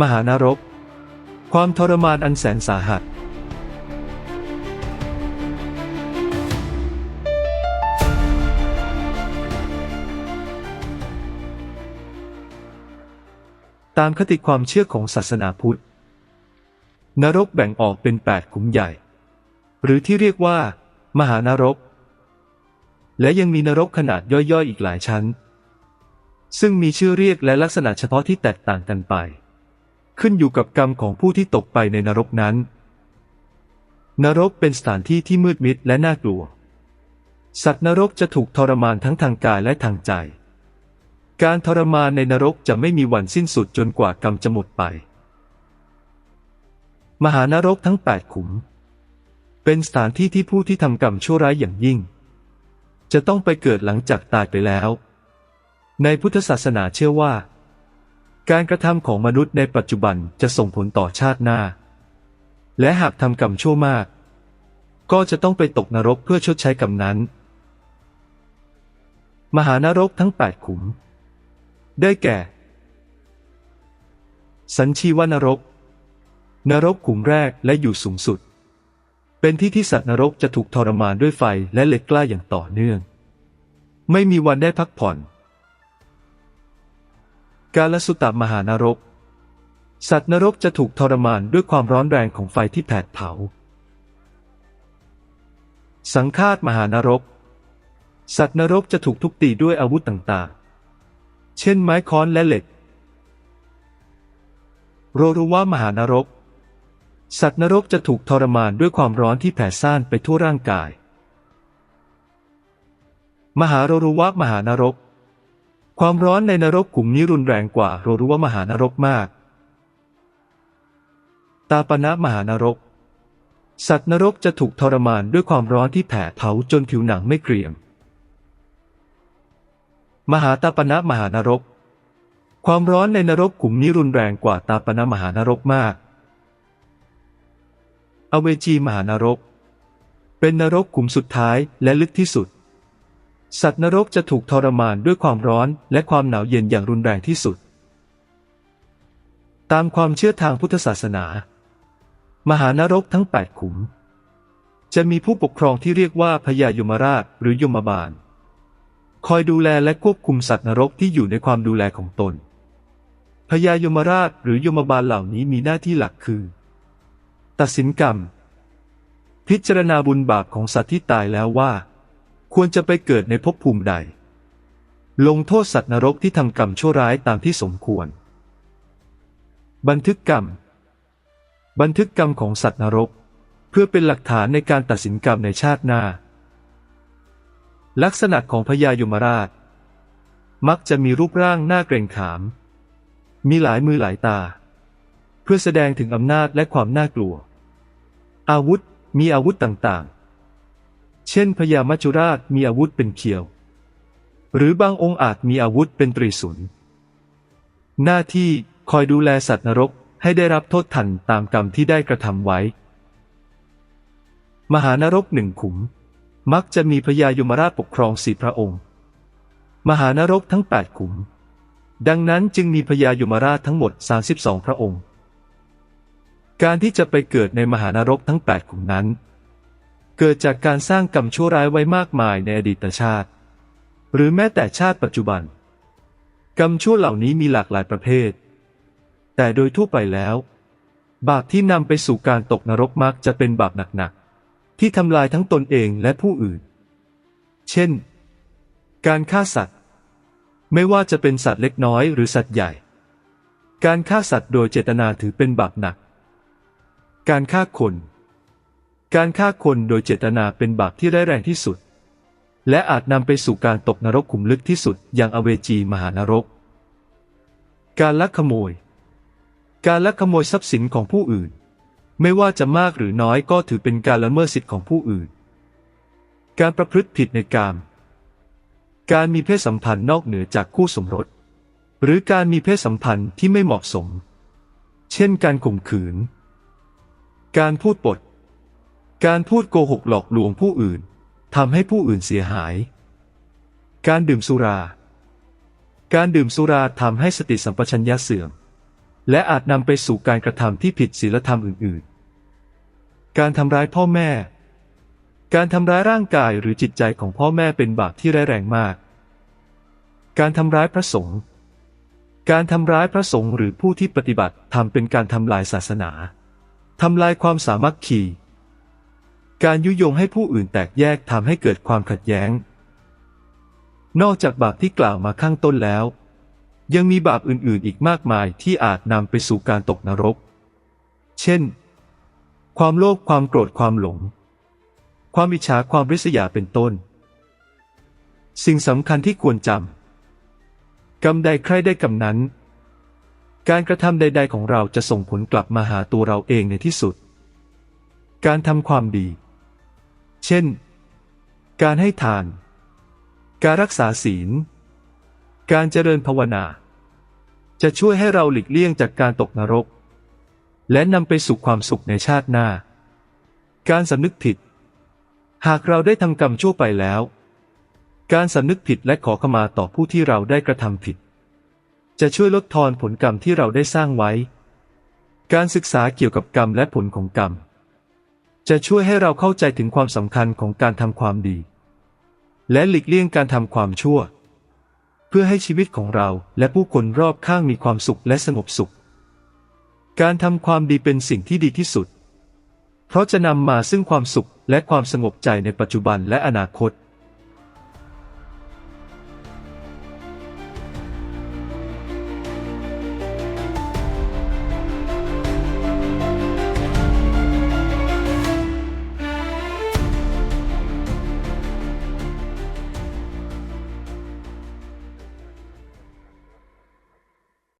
มหานรก ความทรมานอันแสนสาหัส ตามคติความเชื่อของศาสนาพุทธ นรกแบ่งออกเป็นแปดขุมใหญ่ หรือที่เรียกว่า มหานรก และยังมีนรกขนาดย่อยๆ อีกหลายชั้นซึ่งมีชื่อเรียกและลักษณะเฉพาะที่แตกต่างกันไป ขึ้นอยู่กับกรรมของผู้ที่ตกไปในนรกนั้น นรกเป็นสถานที่ที่มืดมิดและน่ากลัว สัตว์นรกจะถูกทรมานทั้งทางกายและทางใจ การทรมานในนรกจะไม่มีวันสิ้นสุดจนกว่ากรรมจะหมดไป มหานรกทั้งแปดขุม เป็นสถานที่ที่ผู้ที่ทำกรรมชั่วร้ายอย่างยิ่ง จะต้องไปเกิดหลังจากตายไปแล้ว ในพุทธศาสนาเชื่อว่า การกระทำของมนุษย์ในปัจจุบันจะส่งผลต่อชาติหน้า และหากทำกรรมชั่วมาก ก็จะต้องไปตกนรกเพื่อชดใช้กรรมนั้น มหานรกทั้งแปดขุม ได้แก่ สัญชีวนรก นรกขุมแรกและอยู่สูงสุด เป็นที่ที่สัตว์นรกจะถูกทรมานด้วยไฟและเหล็กกล้าอย่างต่อเนื่อง ไม่มีวันได้พักผ่อน กาลสุตตมหานรก สัตว์นรกจะถูกทรมานด้วยความร้อนแรงของไฟที่แผดเผา สังฆาตมหานรก สัตว์นรกจะถูกทุบตีด้วยอาวุธต่างๆ เช่นไม้ค้อนและเหล็ก โรรุวะมหานรก สัตว์นรกจะถูกทรมานด้วยความร้อนที่แผ่ซ่านไปทั่วร่างกาย มหาโรรุวะมหานรก ความร้อนในนรกขุมนี้รุนแรงกว่าโรรุวะมหานรกมาก ตาปนะมหานรก สัตว์นรกจะถูกทรมานด้วยความร้อนที่แผดเผาจนผิวหนังไม่เกรียม มหาตาปนะมหานรก ความร้อนในนรกขุมนี้รุนแรงกว่าตาปนะมหานรกมาก อเวจีมหานรก เป็นนรกขุมสุดท้ายและลึกที่สุด สัตว์นรกจะถูกทรมานด้วยความร้อนและความหนาวเย็นอย่างรุนแรงที่สุด ตามความเชื่อทางพุทธศาสนา มหานรกทั้งแปดขุม จะมีผู้ปกครองที่เรียกว่าพญายมราชหรือยมบาล คอยดูแลและควบคุมสัตว์นรกที่อยู่ในความดูแลของตนพญายมราชหรือยมบาลเหล่านี้มีหน้าที่หลักคือ ตัดสินกรรม พิจารณาบุญบาปของสัตว์ที่ตายแล้วว่า ควรจะไปเกิดในภพภูมิใด ลงโทษสัตว์นรกที่ทำกรรมชั่วร้ายตามที่สมควร บันทึกกรรม บันทึกกรรมของสัตว์นรก เพื่อเป็นหลักฐานในการตัดสินกรรมในชาติหน้า ลักษณะของพญายมราช มักจะมีรูปร่างหน้าเกรงขาม มีหลายมือหลายตา เพื่อแสดงถึงอำนาจและความน่ากลัว อาวุธมีอาวุธต่างๆ เช่นพญามัจจุราชมีอาวุธเป็นเขียว หรือบางองค์อาจมีอาวุธเป็นตรีศูนย์หน้าที่คอยดูแลสัตว์นรกให้ได้รับโทษทันตามกรรมที่ได้กระทำไว้ มหานรกหนึ่งขุม มักจะมีพญายมราชปกครองสี่พระองค์ มหานรกทั้งแปดขุม ดังนั้นจึงมีพญายมราชทั้งหมด 32 พระองค์ การที่จะไปเกิดในมหานรกทั้งแปดขุมนั้น เกิดจากการสร้างกรรมชั่วร้ายไว้มากมายในอดีตชาติ หรือแม้แต่ชาติปัจจุบัน กรรมชั่วเหล่านี้มีหลากหลายประเภท แต่โดยทั่วไปแล้ว บาปที่นำไปสู่การตกนรกมักจะเป็นบาปหนักๆ ที่ทำลายทั้งตนเองและผู้อื่น เช่น การฆ่าสัตว์ ไม่ว่าจะเป็นสัตว์เล็กน้อยหรือสัตว์ใหญ่ การฆ่าสัตว์โดยเจตนาถือเป็นบาปหนัก การฆ่าคน การฆ่าคนโดยเจตนาเป็นบาปที่ร้ายแรงที่สุด และอาจนำไปสู่การตกนรกขุมลึกที่สุดอย่างอเวจีมหานรก การลักขโมย การลักขโมยทรัพย์สินของผู้อื่น ไม่ว่าจะมากหรือน้อยก็ถือเป็นการละเมิดสิทธิของผู้อื่น การประพฤติผิดในกาม การมีเพศสัมพันธ์นอกเหนือจากคู่สมรส หรือการมีเพศสัมพันธ์ที่ไม่เหมาะสม เช่นการข่มขืน การพูดปด การพูดโกหกหลอกลวงผู้อื่นทำให้ผู้อื่นเสียหาย การดื่มสุรา การดื่มสุราทำให้สติสัมปชัญญะเสื่อม และอาจนำไปสู่การกระทำที่ผิดศีลธรรมอื่น ๆ การทำร้ายพ่อแม่ การทำร้ายร่างกายหรือจิตใจของพ่อแม่เป็นบาปที่ร้ายแรงมาก การทำร้ายพระสงฆ์ การทำร้ายพระสงฆ์หรือผู้ที่ปฏิบัติทำเป็นการทำลายศาสนาทำลายความสามัคคี การยุยงให้ผู้อื่นแตกแยกทำให้เกิดความขัดแย้ง นอกจากบาปที่กล่าวมาข้างต้นแล้ว ยังมีบาปอื่นๆอีกมากมายที่อาจนำไปสู่การตกนรก เช่น ความโลภความโกรธความหลง ความอิจฉาความริษยาเป็นต้น สิ่งสำคัญที่ควรจำกรรมใดใครได้กรรมนั้น การกระทำใด ๆ ของเราจะส่งผลกลับมาหาตัวเราเองในที่สุดการทำความดี เช่น การให้ทาน การรักษาศีล การเจริญภาวนา จะช่วยให้เราหลีกเลี่ยงจากการตกนรก และนำไปสู่ความสุขในชาติหน้า การสำนึกผิด หากเราได้ทำกรรมชั่วไปแล้ว การสำนึกผิดและขอขมาต่อผู้ที่เราได้กระทำผิด จะช่วยลดทอนผลกรรมที่เราได้สร้างไว้ การศึกษาเกี่ยวกับกรรมและผลของกรรม จะช่วยให้เราเข้าใจถึงความสำคัญของการทำความดี และหลีกเลี่ยงการทำความชั่ว เพื่อให้ชีวิตของเราและผู้คนรอบข้างมีความสุขและสงบสุข การทำความดีเป็นสิ่งที่ดีที่สุด เพราะจะนำมาซึ่งความสุขและความสงบใจในปัจจุบันและอนาคต